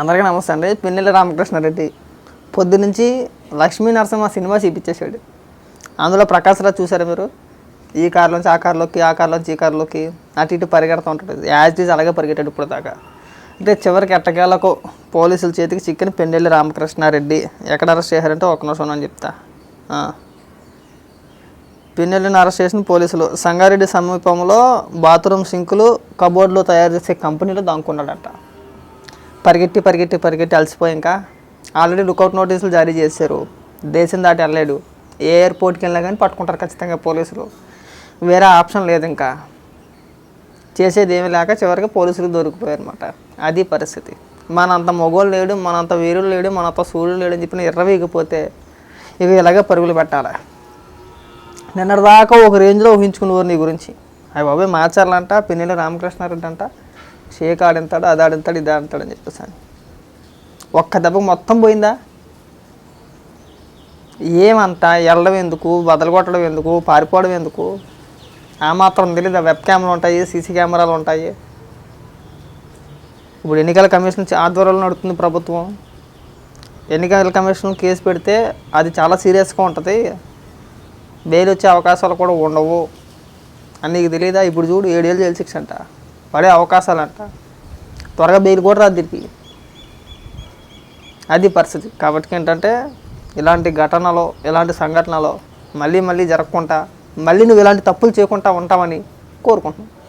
అందరికీ నమస్తే అండి. పిన్నెల రామకృష్ణారెడ్డి. పొద్దునుంచి లక్ష్మీ నరసింహ సినిమా చూపించేశాడు. అందులో ప్రకాశ్ రాజ్ చూసారా మీరు? ఈ కార్లోంచి ఆ కారులోకి ఆ కారులోంచి ఈ కారులోకి అటు ఇటు పరిగెడుతూ ఉంటాడు. యాజ్ ఈజ్ అలాగే పరిగెట్టాడు ఇప్పుడు దాకా. అంటే చివరికి ఎట్టకేలకు పోలీసుల చేతికి చిక్కిన పెన్నెల్లి రామకృష్ణారెడ్డి ఎక్కడ అరెస్ట్ చేశారంటే ఒక నిమిషం అని చెప్తా. పెన్నెల్లిని పిన్నెల్లిని అరెస్ట్ చేసిన పోలీసులు సంగారెడ్డి సమీపంలో బాత్రూమ్ సింకులు కబోర్డులు తయారు చేసే కంపెనీలో దాక్కున్నాడట. పరిగెట్టి పరిగెట్టి పరిగెట్టి అలసిపోయి ఇంకా ఆల్రెడీ లుకౌట్ నోటీసులు జారీ చేశారు. దేశం దాటి వెళ్ళలేడు. ఏ ఎయిర్పోర్ట్కి వెళ్ళినా కానీ పట్టుకుంటారు ఖచ్చితంగా పోలీసులు. వేరే ఆప్షన్ లేదు ఇంకా. చేసేది ఏమి లేక చివరికి పోలీసులు దొరికిపోయారు అనమాట అది పరిస్థితి. మనంత మొగోలు లేడు మనంత వీరులు లేడు మనంత సూర్యుడు లేడు అని చెప్పిన ఎర్రవీగిపోతే ఇవి ఇలాగే పరుగులు పెట్టాలి? నిన్నటిదాకా ఒక రేంజ్లో ఊహించుకునేవారు నీ గురించి. అవి బాబాయ్ మార్చాలంట పిన్నెల రామకృష్ణారెడ్డి అంట షేక్ ఆడింతాడు అది ఆడింతాడు ఇది ఆడింతాడు అని చెప్పేసి అని. ఒక్క దెబ్బ మొత్తం పోయిందా? ఏమంతా వెళ్ళడం ఎందుకు వదలగొట్టడం ఎందుకు పారిపోవడం ఎందుకు? ఆ మాత్రం తెలియదు వెబ్ కెమెరాలు ఉంటాయి సీసీ కెమెరాలు ఉంటాయి. ఇప్పుడు ఎన్నికల కమిషన్ ఆధ్వర్యంలో నడుస్తుంది ప్రభుత్వం. ఎన్నికల కమిషన్ కేసు పెడితే అది చాలా సీరియస్గా ఉంటుంది. బెయిల్ వచ్చే అవకాశాలు కూడా ఉండవు. అని నీకు తెలియదా ఇప్పుడు చూడు ఏడేళ్ళు జైలు శిక్ష అంట. పడే అవకాశాలు అంట త్వరగా బెయిల్ కూడా రాదు దీనికి. అది పరిస్థితి. కాబట్టి ఏంటంటే ఇలాంటి ఘటనలో ఇలాంటి సంఘటనలో మళ్ళీ మళ్ళీ జరగకుండా మళ్ళీ నువ్వు ఇలాంటి తప్పులు చేయకుండా ఉంటావని కోరుకుంటున్నాను